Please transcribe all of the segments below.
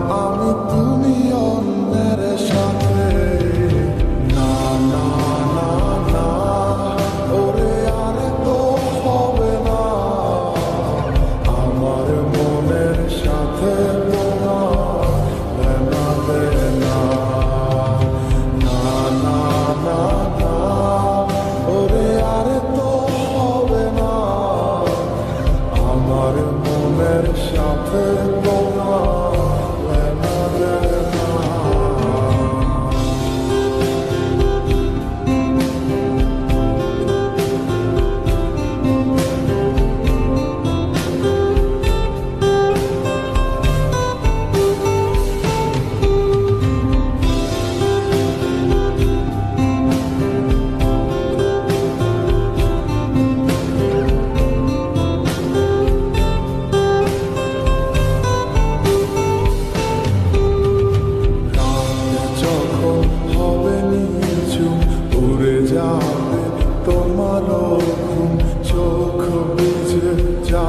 oh. oh.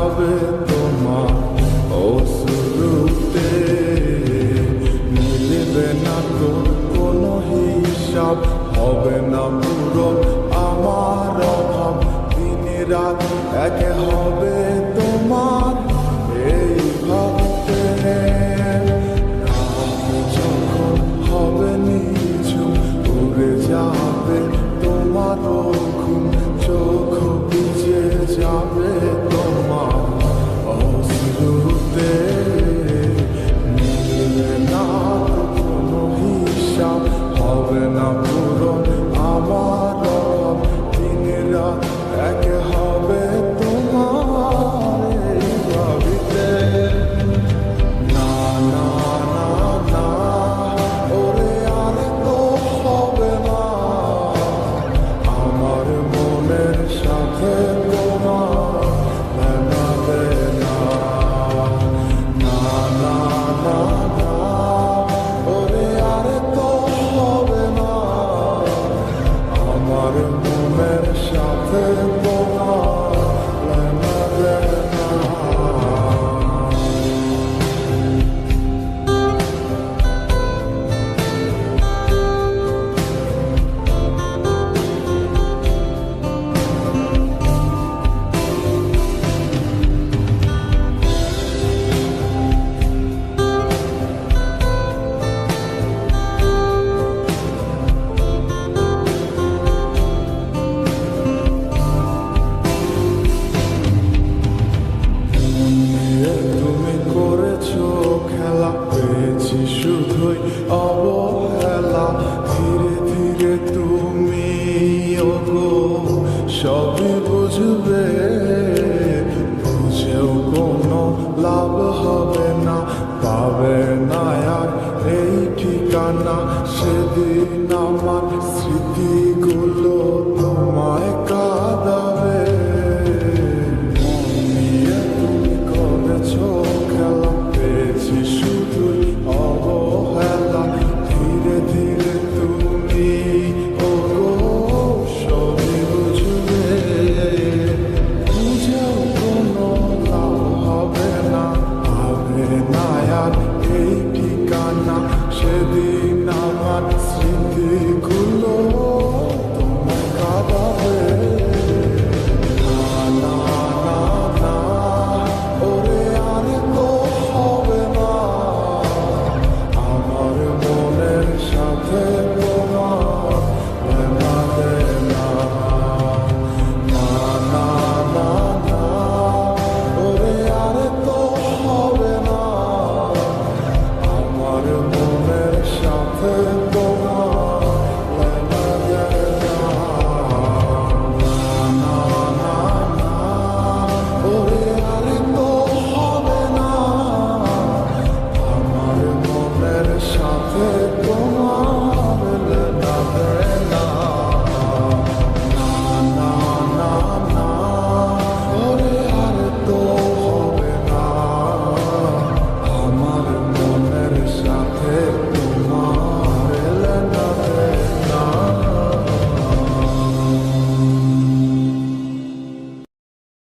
হবে তোমার অসুরূপে মিলবে না কোনো হিসাব হবে না পুরো আমার অভাব দিনে রাত একে Should be